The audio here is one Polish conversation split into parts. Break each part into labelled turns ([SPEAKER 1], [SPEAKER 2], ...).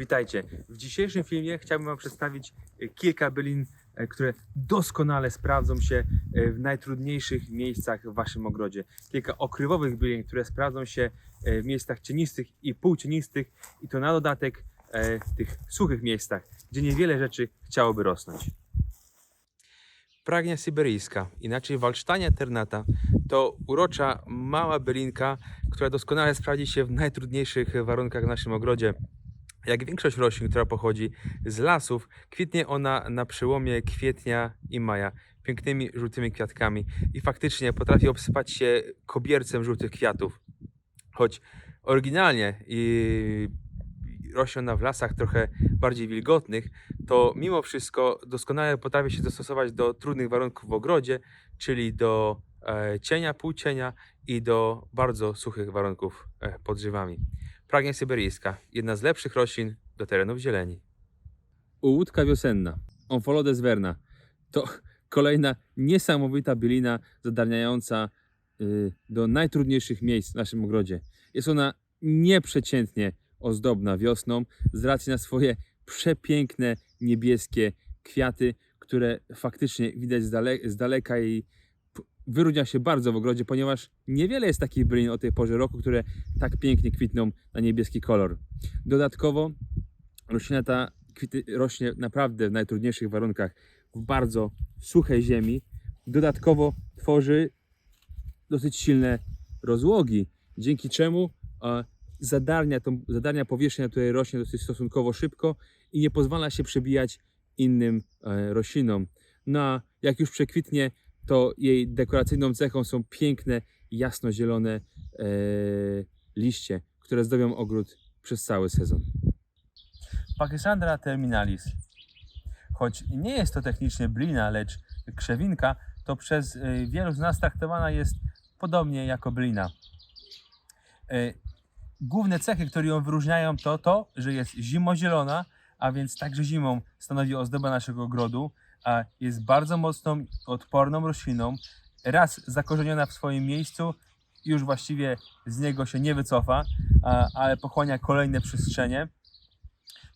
[SPEAKER 1] Witajcie. W dzisiejszym filmie chciałbym Wam przedstawić e, kilka bylin, e, które doskonale sprawdzą się e, w najtrudniejszych miejscach w Waszym ogrodzie. Kilka okrywowych bylin, które sprawdzą się w miejscach cienistych i półcienistych i to na dodatek w tych suchych miejscach, gdzie niewiele rzeczy chciałoby rosnąć. Pragnia syberyjska, inaczej walcztania ternata, to urocza mała bylinka, która doskonale sprawdzi się w najtrudniejszych warunkach w naszym ogrodzie. Jak większość roślin, która pochodzi z lasów, kwitnie ona na przełomie kwietnia i maja pięknymi żółtymi kwiatkami i faktycznie potrafi obsypać się kobiercem żółtych kwiatów. Choć oryginalnie i rośnie ona w lasach trochę bardziej wilgotnych, to mimo wszystko doskonale potrafi się dostosować do trudnych warunków w ogrodzie, czyli do e, cienia, półcienia i do bardzo suchych warunków e, pod drzewami. Pragnia syberyjska, jedna z lepszych roślin do terenów zieleni. Ułódka wiosenna, Omphalodes verna, to kolejna niesamowita bylina zadarniająca y, do najtrudniejszych miejsc w naszym ogrodzie. Jest ona nieprzeciętnie ozdobna wiosną z racji na swoje przepiękne niebieskie kwiaty, które faktycznie widać z, z daleka i wyróżnia się bardzo w ogrodzie, ponieważ niewiele jest takich bylin o tej porze roku, które tak pięknie kwitną na niebieski kolor. Dodatkowo roślina ta rośnie naprawdę w najtrudniejszych warunkach, w bardzo suchej ziemi. Dodatkowo tworzy dosyć silne rozłogi, dzięki czemu zadarnia, tą, zadarnia powierzchnia, na której rośnie dosyć stosunkowo szybko i nie pozwala się przebijać innym e, roślinom. No a jak już przekwitnie, to jej dekoracyjną cechą są piękne, jasnozielone e, liście, które zdobią ogród przez cały sezon. Pachysandra terminalis. Choć nie jest to technicznie blina, lecz krzewinka, to przez e, wielu z nas traktowana jest podobnie jako blina. E, Główne cechy, które ją wyróżniają, to to, że jest zimozielona, a więc także zimą stanowi ozdobę naszego ogrodu, a jest bardzo mocną, odporną rośliną. Raz zakorzeniona w swoim miejscu, już właściwie z niego się nie wycofa, ale pochłania kolejne przestrzenie.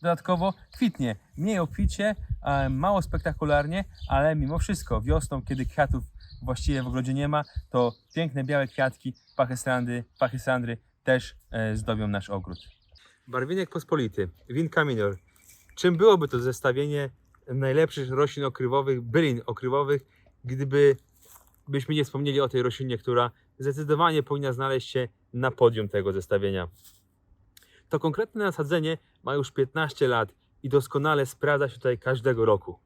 [SPEAKER 1] Dodatkowo kwitnie, mniej obficie, mało spektakularnie, ale mimo wszystko wiosną, kiedy kwiatów właściwie w ogrodzie nie ma, to piękne białe kwiatki pachystrandy, pachystandry też e, zdobią nasz ogród. Barwinek pospolity, Winca minor. Czym byłoby to zestawienie najlepszych roślin okrywowych, bylin okrywowych, gdyby byśmy nie wspomnieli o tej roślinie, która zdecydowanie powinna znaleźć się na podium tego zestawienia. To konkretne nasadzenie ma już 15 lat i doskonale sprawdza się tutaj każdego roku.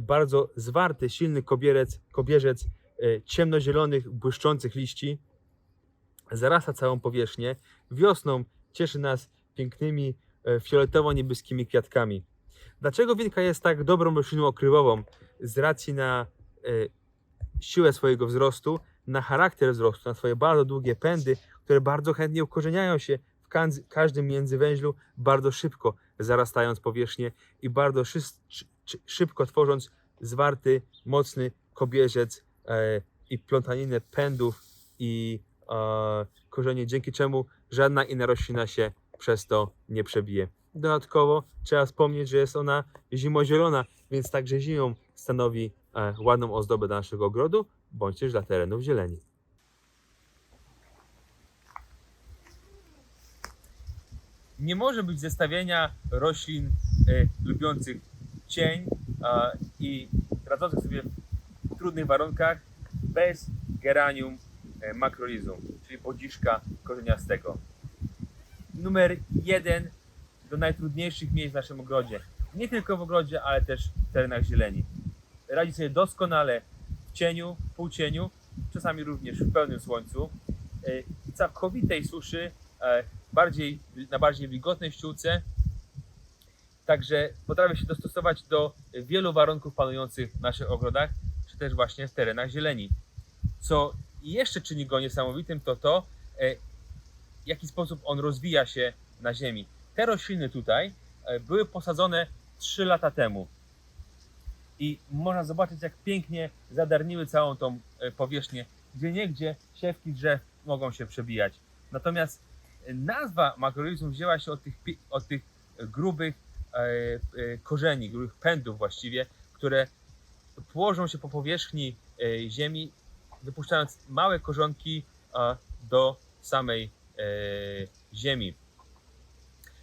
[SPEAKER 1] Bardzo zwarty, silny kobierec, kobierzec e, ciemnozielonych, błyszczących liści zarasta całą powierzchnię. Wiosną cieszy nas pięknymi e, fioletowo-niebieskimi kwiatkami. Dlaczego winka jest tak dobrą rośliną okrywową? Z racji na e, siłę swojego wzrostu, na charakter wzrostu, na swoje bardzo długie pędy, które bardzo chętnie ukorzeniają się w każdym międzywęźlu, bardzo szybko zarastając powierzchnię i bardzo szy- szy- szybko tworząc zwarty, mocny kobierzec e, i plątaninę pędów i e, korzenie, dzięki czemu żadna inna roślina się przez to nie przebije. Dodatkowo trzeba wspomnieć, że jest ona zimozielona, więc także zimą stanowi e, ładną ozdobę dla naszego ogrodu, bądź też dla terenów zieleni. Nie może być zestawienia roślin e, lubiących cień i radzących sobie w trudnych warunkach bez geranium e, makrolizum, czyli bodziszka korzeniastego. Numer jeden do najtrudniejszych miejsc w naszym ogrodzie. Nie tylko w ogrodzie, ale też w terenach zieleni. Radzi sobie doskonale w cieniu, półcieniu, czasami również w pełnym słońcu. E, W całkowitej suszy, e, bardziej, na bardziej wilgotnej ściółce. Także potrafi się dostosować do wielu warunków panujących w naszych ogrodach, czy też właśnie w terenach zieleni. Co jeszcze czyni go niesamowitym, to to, e, w jaki sposób on rozwija się na ziemi. Te rośliny tutaj e, były posadzone 3 lata temu. I można zobaczyć, jak pięknie zadarniły całą tą e, powierzchnię, gdzie niegdzie siewki drzew mogą się przebijać. Natomiast e, nazwa makrolizum wzięła się od tych, od tych grubych korzeni, grubych pędów właściwie, które płożą się po powierzchni ziemi, wypuszczając małe korzonki do samej ziemi.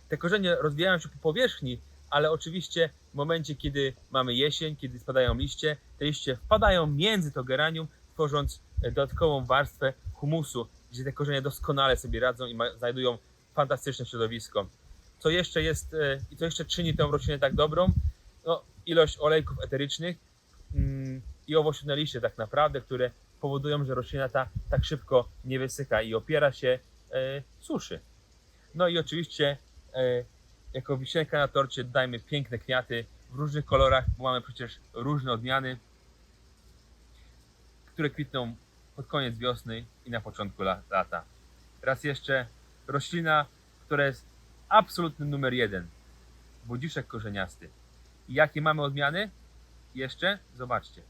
[SPEAKER 1] Te korzenie rozwijają się po powierzchni, ale oczywiście w momencie, kiedy mamy jesień, kiedy spadają liście, te liście wpadają między to geranium, tworząc e, dodatkową warstwę humusu, gdzie te korzenie doskonale sobie radzą i ma, znajdują fantastyczne środowisko. Co jeszcze jest e, i co jeszcze czyni tę roślinę tak dobrą? No, ilość olejków eterycznych mm, i owocne liście tak naprawdę, które powodują, że roślina ta tak szybko nie wysycha i opiera się e, suszy. No i oczywiście jako wisienka na torcie dajmy piękne kwiaty w różnych kolorach, bo mamy przecież różne odmiany, które kwitną pod koniec wiosny i na początku la- lata. Raz jeszcze roślina, która jest absolutny numer jeden. Wodziszek korzeniasty. I jakie mamy odmiany? Jeszcze zobaczcie.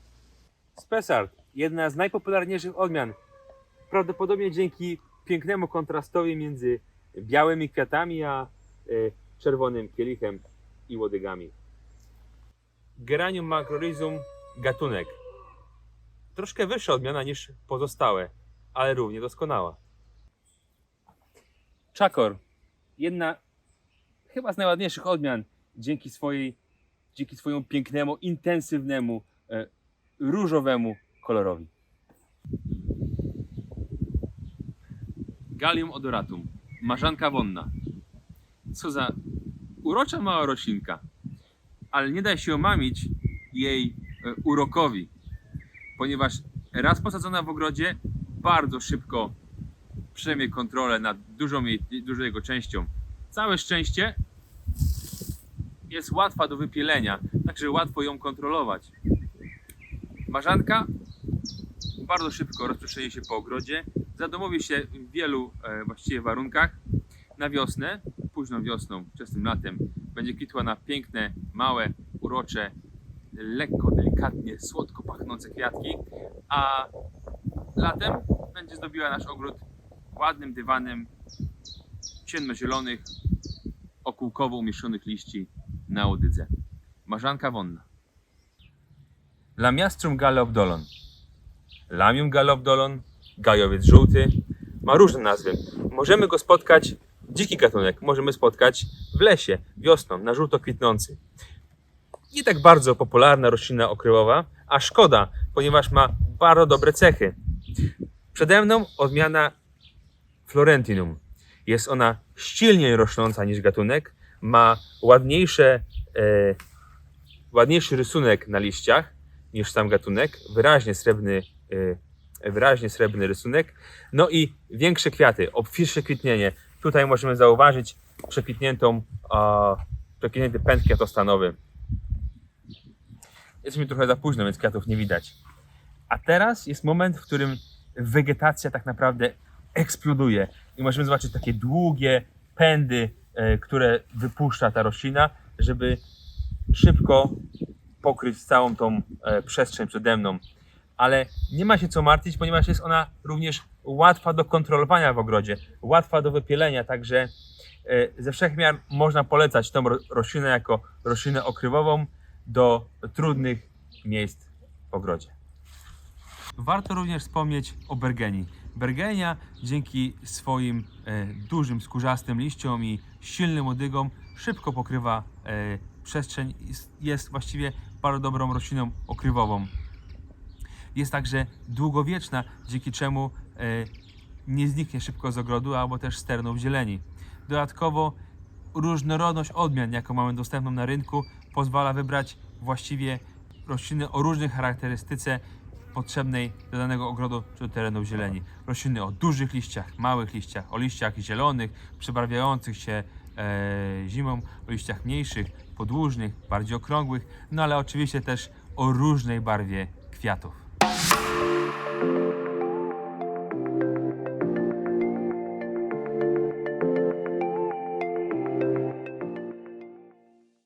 [SPEAKER 1] Spessart, jedna z najpopularniejszych odmian. Prawdopodobnie dzięki pięknemu kontrastowi między białymi kwiatami a e, czerwonym kielichem i łodygami. Geranium macrorhizum gatunek. Troszkę wyższa odmiana niż pozostałe, ale równie doskonała. Czakor. Jedna chyba z najładniejszych odmian dzięki swojej dzięki swojemu pięknemu, intensywnemu, e, różowemu kolorowi. Gallium odoratum. Marzanka wonna. Co za urocza mała roślinka. Ale nie da się omamić jej e, urokowi, ponieważ raz posadzona w ogrodzie bardzo szybko przejmie kontrolę nad dużą, jej, dużą jego częścią. Całe szczęście jest łatwa do wypielenia, także łatwo ją kontrolować. Marzanka bardzo szybko rozprzestrzeni się po ogrodzie, zadomowi się w wielu e, właściwie warunkach. Na wiosnę, późną wiosną, wczesnym latem będzie kwitła na piękne, małe, urocze, lekko, delikatnie, słodko pachnące kwiatki, a latem będzie zdobiła nasz ogród ładnym dywanem ciemnozielonych, okółkowo umieszczonych liści na łodydze. Marzanka wonna. Lamiastrum galeobdolon. Lamium galeobdolon, gajowiec żółty, ma różne nazwy. Możemy go spotkać, dziki gatunek, możemy spotkać w lesie, wiosną, na żółto kwitnący. Nie tak bardzo popularna roślina okryłowa, a szkoda, ponieważ ma bardzo dobre cechy. Przede mną odmiana Florentinum. Jest ona silniej rosnąca niż gatunek, ma ładniejsze, e, ładniejszy rysunek na liściach niż sam gatunek, wyraźnie srebrny, e, wyraźnie srebrny rysunek, no i większe kwiaty, obfitsze kwitnienie. Tutaj możemy zauważyć przekwitniętą, a, pęd kwiatostanowy. Jest mi trochę za późno, więc kwiatów nie widać. A teraz jest moment, w którym wegetacja tak naprawdę eksploduje i możemy zobaczyć takie długie pędy, e, które wypuszcza ta roślina, żeby szybko pokryć całą tą e, przestrzeń przede mną. Ale nie ma się co martwić, ponieważ jest ona również łatwa do kontrolowania w ogrodzie, łatwa do wypielenia, także e, ze wszech miar można polecać tą ro- roślinę jako roślinę okrywową do trudnych miejsc w ogrodzie. Warto również wspomnieć o bergenii. Bergenia dzięki swoim e, dużym skórzastym liściom i silnym łodygom szybko pokrywa e, przestrzeń i jest właściwie bardzo dobrą rośliną okrywową. Jest także długowieczna, dzięki czemu e, nie zniknie szybko z ogrodu albo też sterną w zieleni. Dodatkowo różnorodność odmian, jaką mamy dostępną na rynku, pozwala wybrać właściwie rośliny o różnej charakterystyce potrzebnej do danego ogrodu czy do terenu w zieleni. Rośliny o dużych liściach, małych liściach, o liściach zielonych, przebarwiających się e, zimą, o liściach mniejszych, podłużnych, bardziej okrągłych, no ale oczywiście też o różnej barwie kwiatów.